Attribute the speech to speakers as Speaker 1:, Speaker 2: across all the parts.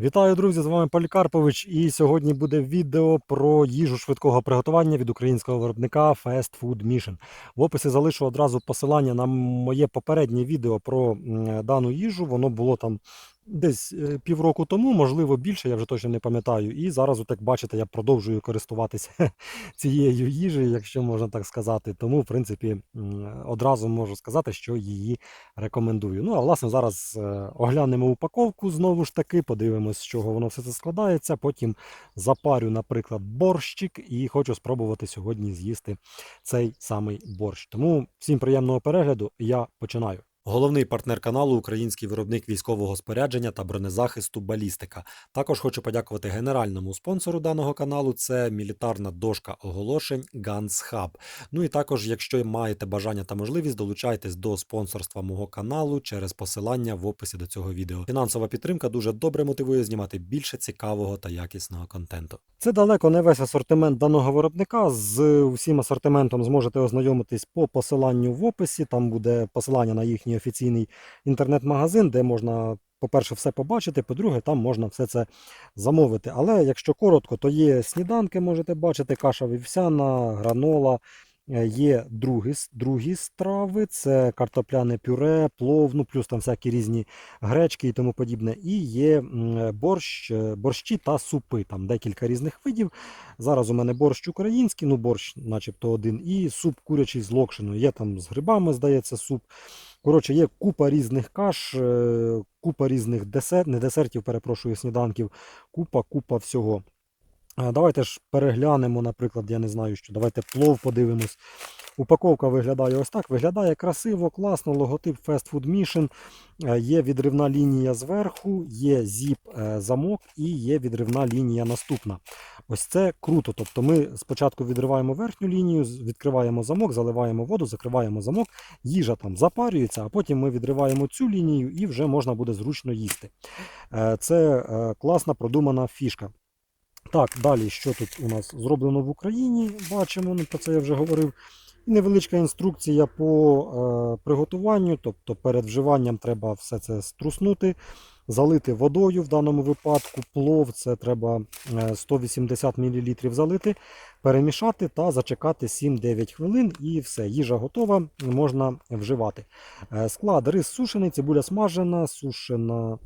Speaker 1: Вітаю, друзі! З вами Полікарпович. І сьогодні буде відео про їжу швидкого приготування від українського виробника Fast Food Mission. В описі залишу одразу посилання на моє попереднє відео про дану їжу. Воно було там десь е, півроку тому, можливо більше, я вже точно не пам'ятаю. І зараз, от як бачите, я продовжую користуватися цією їжею, якщо можна так сказати. Тому, в принципі, одразу можу сказати, що її рекомендую. Ну а власне зараз е, оглянемо упаковку знову ж таки, подивимось, з чого воно все це складається. Потім запарю, наприклад, борщик, і хочу спробувати сьогодні з'їсти цей самий борщ. Тому всім приємного перегляду. Я починаю. Головний партнер каналу український виробник військового спорядження та бронезахисту Балістика. Також хочу подякувати генеральному спонсору даного каналу. Це мілітарна дошка оголошень Guns Hub. Ну і також, якщо маєте бажання та можливість, долучайтесь до спонсорства мого каналу через посилання в описі до цього відео. Фінансова підтримка дуже добре мотивує знімати більше цікавого та якісного контенту. Це далеко не весь асортимент даного виробника. З усім асортиментом зможете ознайомитись по посиланню в описі. Там буде посилання на їхній офіційний інтернет-магазин, де можна. По-перше, все побачити, по-друге, там можна все це замовити. Але якщо коротко, то є сніданки, можете бачити, каша вівсяна, гранола, Е, Є другі, другі страви, це картопляне пюре, плов, ну плюс там всякі різні гречки і тому подібне. І є м, борщ, е, борщі та супи, там декілька різних видів. Зараз у мене борщ український, ну борщ, начебто один, і суп курячий з локшиною. Є там з грибами, здається, суп. Коротше, є купа різних каш, е, купа різних десерт, не десертів, перепрошую, сніданків, купа, купа всього. Давайте ж переглянемо, наприклад, я не знаю, що. Давайте плов подивимось. Упаковка виглядає ось так. Виглядає красиво, класно, логотип Fast Food Mission. Е, Є відривна лінія зверху, є зіп е, і є відривна лінія наступна. Ось це круто. Тобто ми спочатку відриваємо верхню лінію, відкриваємо замок, заливаємо воду, закриваємо замок, їжа там запарюється, а потім ми відриваємо цю лінію і вже можна буде зручно їсти. Е, Це класна продумана фішка. Так, далі, що тут у нас зроблено в Україні, бачимо, ну, про це я вже говорив. Невеличка інструкція по е, приготуванню, тобто перед вживанням треба все це струснути, залити водою в даному випадку. Плов це треба е, 180 мл залити, перемішати та зачекати 7-9 хвилин і все, їжа готова, можна вживати. Е, склад рис сушений, цибуля смажена, сушена.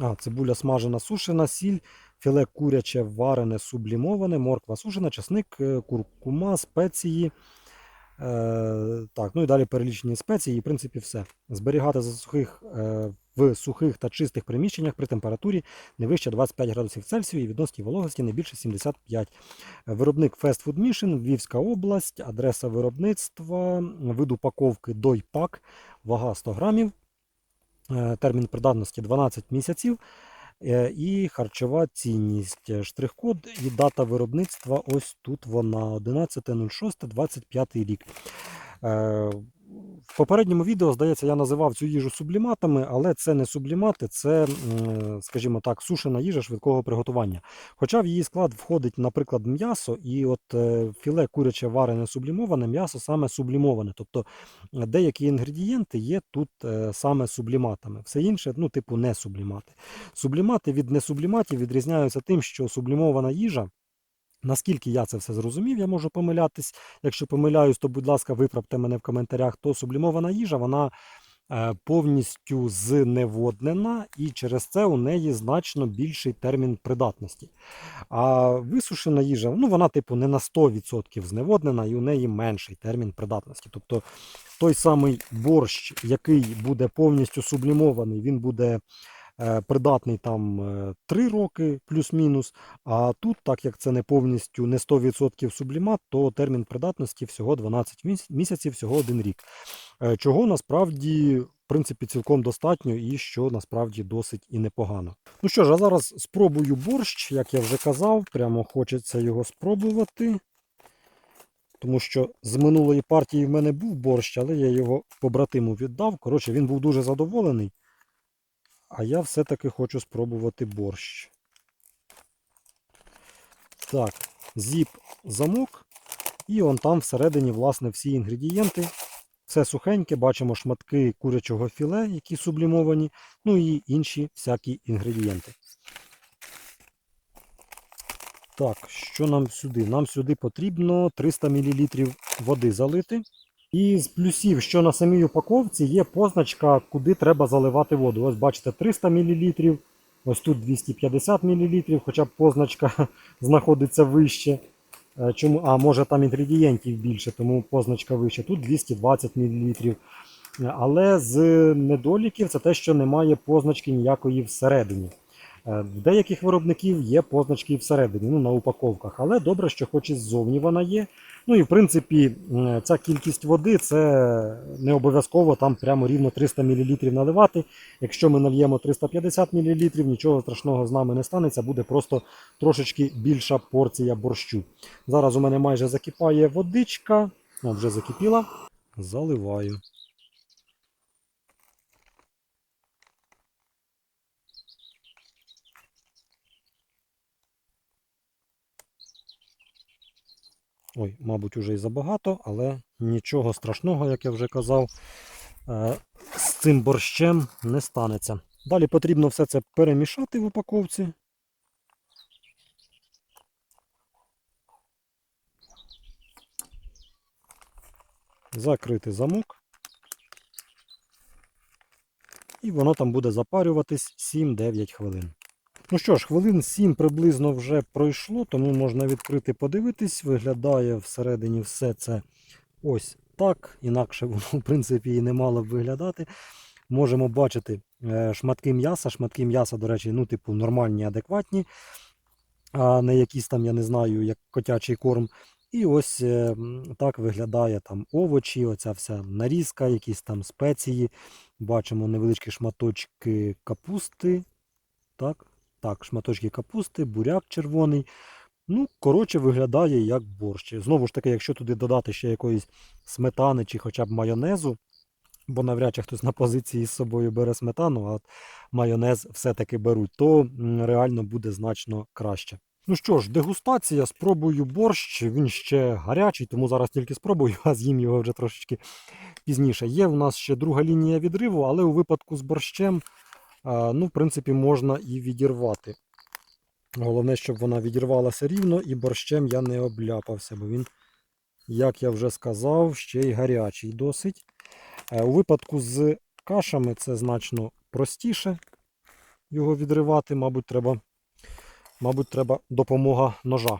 Speaker 1: А, цибуля смажена, сушена, сіль, філе куряче варене, сублімоване, морква сушена, часник, е, куркума, спеції. Е, так, ну і далі перелічені спеції, і в принципі все. Зберігати за сухих, е, в сухих та чистих приміщеннях при температурі не вище 25 градусів Цельсію і відносній вологості не більше 75. Виробник Fast Food Mission, Львівська область, адреса виробництва, вид упаковки Дойпак, вага 100 грамів. Е, Термін придатності 12 місяців і харчова цінність. Е, Штрих-код і дата виробництва. Ось тут вона 11.06.25 рік. Е, В попередньому відео, здається, я називав цю їжу субліматами, але це не сублімати, це, скажімо так, сушена їжа швидкого приготування. Хоча в її склад входить, наприклад, м'ясо, і от е, філе куряче варене сублімоване, м'ясо саме сублімоване. Тобто е, деякі інгредієнти є тут е, саме субліматами. Все інше, ну, типу, не сублімати. Сублімати від несубліматів відрізняються тим, що сублімована їжа. Наскільки я це все зрозумів, я можу помилятись. Якщо помиляюсь, то будь ласка, виправте мене в коментарях. То сублімована їжа, вона е, повністю зневоднена, і через це у неї значно більший термін придатності. А висушена їжа, ну вона, типу, не на 100% зневоднена, і у неї менший термін придатності. Тобто той самий борщ, який буде повністю сублімований, він буде придатний там 3 роки плюс-мінус. А тут, так як це не повністю не 100% сублімат, то термін придатності всього 12 місяців, всього 1 рік. Е, Чого насправді, в принципі, цілком достатньо і що насправді досить і непогано. Ну що ж, а зараз спробую борщ, як я вже казав, прямо хочеться його спробувати. Тому що з минулої партії в мене був борщ, але я його побратиму віддав. Коротше, він був дуже задоволений. А я все-таки хочу спробувати борщ. Так, зіп замок. І он там всередині, власне, всі інгредієнти. Все сухеньке, бачимо шматки курячого філе, які сублімовані, ну і інші всякі інгредієнти. Так, що нам сюди? Нам сюди потрібно 300 мл води залити. І з плюсів, що на самій упаковці є позначка, куди треба заливати воду. Ось бачите, 300 мл, ось тут 250 мл, хоча б позначка знаходиться вище. Е, Чому? А може там інгредієнтів більше, тому позначка вище. Тут 220 мл. Але з недоліків це те, що немає позначки ніякої всередині. Е, В деяких виробників є позначки всередині, ну на упаковках, але добре, що хоч і ззовні вона є. Ну і в принципі, ця кількість води це не обов'язково там прямо рівно 300 мл наливати. Якщо ми нальємо 350 мл, нічого страшного з нами не станеться, буде просто трошечки більша порція борщу. Зараз у мене майже закипає водичка, О, вже закипіла. Заливаю. Ой, мабуть, уже і забагато, але нічого страшного, як я вже казав, е, з цим борщем не станеться. Далі потрібно все це перемішати в упаковці. Закрити замок. І воно там буде запарюватись 7-9 хвилин. Ну що ж, хвилин 7 приблизно вже пройшло, тому можна відкрити подивитись. Виглядає всередині все це ось так. Інакше воно, в принципі, і не мало б виглядати. Можемо бачити е, шматки м'яса. Шматки м'яса, до речі, ну, типу, нормальні, адекватні, а не якісь там, я не знаю, як котячий корм. І ось е, так виглядає там овочі, оця вся нарізка, якісь там спеції. Бачимо невеличкі шматочки капусти. Так, так, шматочки капусти, буряк червоний. Ну, коротше, виглядає як борщ. Знову ж таки, якщо туди додати ще якоїсь сметани чи хоча б майонезу, бо навряд чи хтось на позиції з собою бере сметану, а майонез все-таки беруть, то реально буде значно краще. Ну що ж, дегустація, спробую борщ. Він ще гарячий, тому зараз тільки спробую, а з'їм його вже трошечки пізніше. Є в нас ще друга лінія відриву, але у випадку з борщем, ну, в принципі, можна і відірвати. Головне, щоб вона відірвалася рівно і борщем я не обляпався, бо він, як я вже сказав, ще й гарячий досить. Е, У випадку з кашами це значно простіше його відривати, мабуть, треба, мабуть, треба допомога ножа.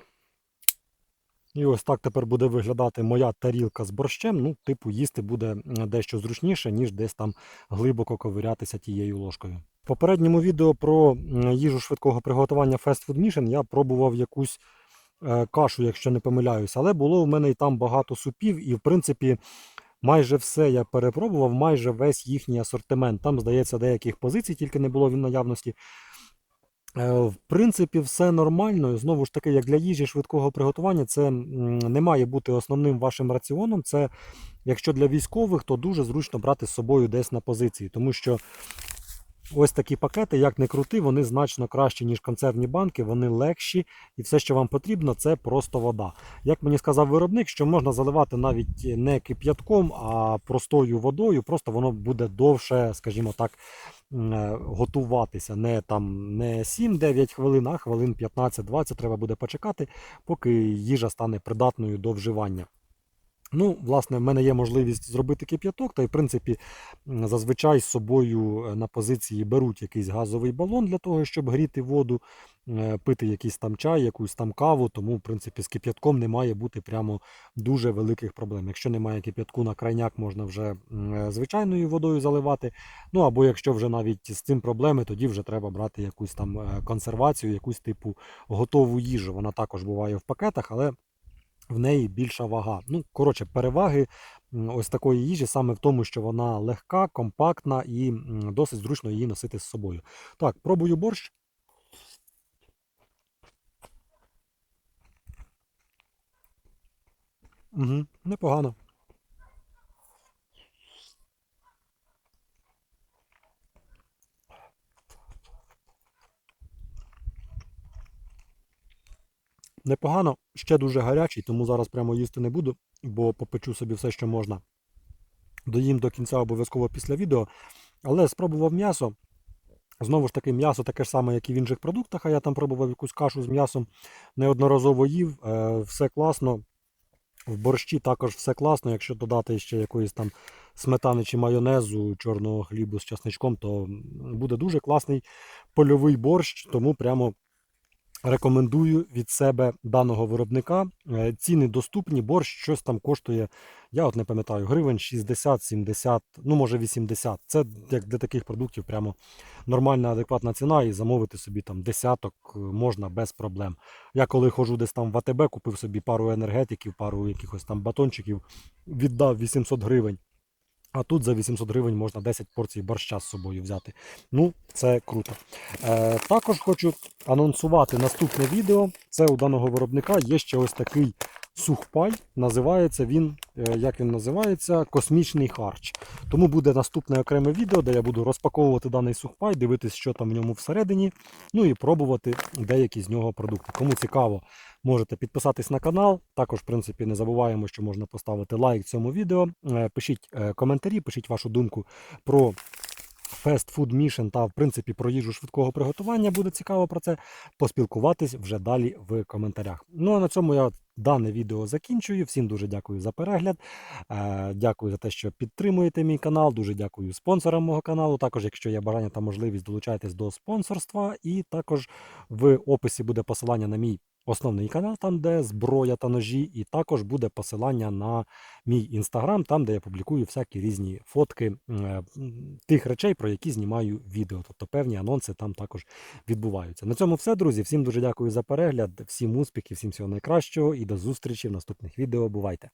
Speaker 1: І ось так тепер буде виглядати моя тарілка з борщем. Ну, типу, їсти буде дещо зручніше, ніж десь там глибоко ковирятися тією ложкою. Попередньому відео про їжу швидкого приготування Fast Food Mission я пробував якусь е, кашу, якщо не помиляюсь, але було в мене і там багато супів, і в принципі. Майже все я перепробував, майже весь їхній асортимент. Там, здається, деяких позицій тільки не було в наявності. Е, В принципі, все нормально. Знову ж таки, як для їжі швидкого приготування, це не має бути основним вашим раціоном. Це якщо для військових, то дуже зручно брати з собою десь на позиції, тому що ось такі пакети, як не крути, вони значно кращі, ніж консервні банки, вони легші, і все, що вам потрібно, це просто вода. Як мені сказав виробник, що можна заливати навіть не кип'ятком, а простою водою, просто воно буде довше, скажімо так, е, готуватися. Не там не 7-9 хвилин, а хвилин 15-20 треба буде почекати, поки їжа стане придатною до вживання. Ну, власне, в мене є можливість зробити кип'яток, та й в принципі зазвичай з собою е, на позиції беруть якийсь газовий балон для того, щоб гріти воду, е, пити якийсь там чай, якусь там каву. Тому, в принципі, з кип'ятком не має бути прямо дуже великих проблем. Якщо немає кип'ятку на крайняк, можна вже е, звичайною водою заливати. Ну або якщо вже навіть з цим проблеми, тоді вже треба брати якусь там консервацію, якусь типу готову їжу. Вона також буває в пакетах, але в неї більша вага. Ну, коротше, переваги ось такої їжі саме в тому, що вона легка, компактна і досить зручно її носити з собою. Так, пробую борщ. Угу, непогано. Непогано, ще дуже гарячий, тому зараз прямо їсти не буду, бо попечу собі все, що можна. Доїм до кінця обов'язково після відео. Але спробував м'ясо. Знову ж таки, м'ясо таке ж саме, як і в інших продуктах, а я там пробував якусь кашу з м'ясом, неодноразово їв, е, все класно. В борщі також все класно. Якщо додати ще якоїсь там сметани чи майонезу, чорного хлібу з часничком, то буде дуже класний польовий борщ, тому прямо рекомендую від себе даного виробника. Е, Ціни доступні, борщ щось там коштує, я от не пам'ятаю, гривень 60-70, ну може 80. Це як для таких продуктів прямо нормальна, адекватна ціна, і замовити собі там десяток е, можна без проблем. Я коли ходжу десь там в АТБ, купив собі пару енергетиків, пару якихось там батончиків, віддав 800 гривень. А тут за 800 гривень можна 10 порцій борща з собою взяти. Ну, це круто. Е, також хочу анонсувати наступне відео. Це у даного виробника є ще ось такий сухпай. Називається він, е, як він називається, космічний харч. Тому буде наступне окреме відео, де я буду розпаковувати даний сухпай, дивитись, що там в ньому всередині, ну і пробувати деякі з нього продукти. Кому цікаво, можете підписатись на канал. Також, в принципі, не забуваємо, що можна поставити лайк цьому відео. Е, Пишіть е, коментарі, пишіть вашу думку про Fast Food Mission та, в принципі, про їжу швидкого приготування. Буде цікаво про це поспілкуватись вже далі в коментарях. Ну а на цьому я дане відео закінчую. Всім дуже дякую за перегляд. Е, Дякую за те, що підтримуєте мій канал. Дуже дякую спонсорам мого каналу. Також, якщо є бажання та можливість, долучайтесь до спонсорства. І також в описі буде посилання на мій основний канал, там де зброя та ножі, і також буде посилання на мій інстаграм, там де я публікую всякі різні фотки е, тих речей, про які знімаю відео. Тобто певні анонси там також відбуваються. На цьому все, друзі. Всім дуже дякую за перегляд, всім успіхів, всім всього найкращого і до зустрічі в наступних відео. Бувайте!